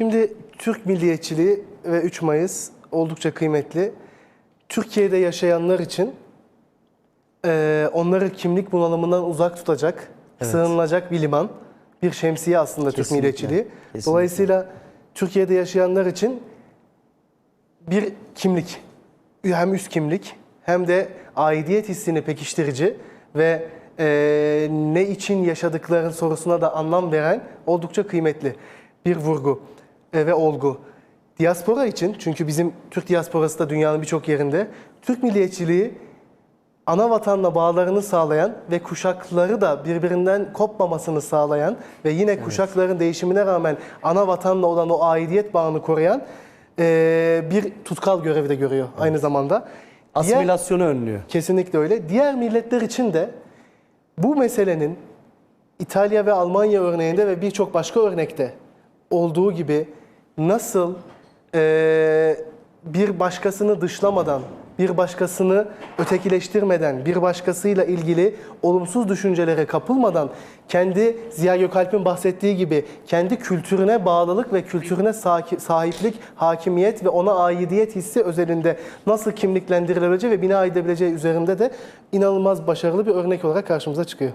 Şimdi Türk milliyetçiliği ve 3 Mayıs oldukça kıymetli. Türkiye'de yaşayanlar için eee, onları kimlik bunalımından uzak tutacak, sığınılacak bir liman, bir şemsiye aslında Türk Kesinlikle, milliyetçiliği. kesinlikle. Dolayısıyla Türkiye'de yaşayanlar için bir kimlik, hem üst kimlik hem de aidiyet hissini pekiştirici ve eee, ne için yaşadıkların sorusuna da anlam veren oldukça kıymetli bir vurgu e, ve olgu. Diaspora için, çünkü bizim Türk diasporası da dünyanın birçok yerinde, Türk milliyetçiliği ana vatanla bağlarını sağlayan ve kuşakları da birbirinden kopmamasını sağlayan ve yine kuşakların değişimine rağmen ana vatanla olan o aidiyet bağını koruyan eee, bir tutkal görevi de görüyor aynı zamanda. Diğer- Asimilasyonu önlüyor. Kesinlikle öyle. Diğer milletler için de bu meselenin İtalya ve Almanya örneğinde ve birçok başka örnekte olduğu gibi nasıl eee, bir başkasını dışlamadan, bir başkasını ötekileştirmeden, bir başkasıyla ilgili olumsuz düşüncelere kapılmadan kendi Ziya Gökalp'in bahsettiği gibi kendi kültürüne bağlılık ve kültürüne sahiplik, hakimiyet ve ona aidiyet hissi özelinde nasıl kimliklendirilebileceği ve bina edilebileceği üzerinde de inanılmaz başarılı bir örnek olarak karşımıza çıkıyor.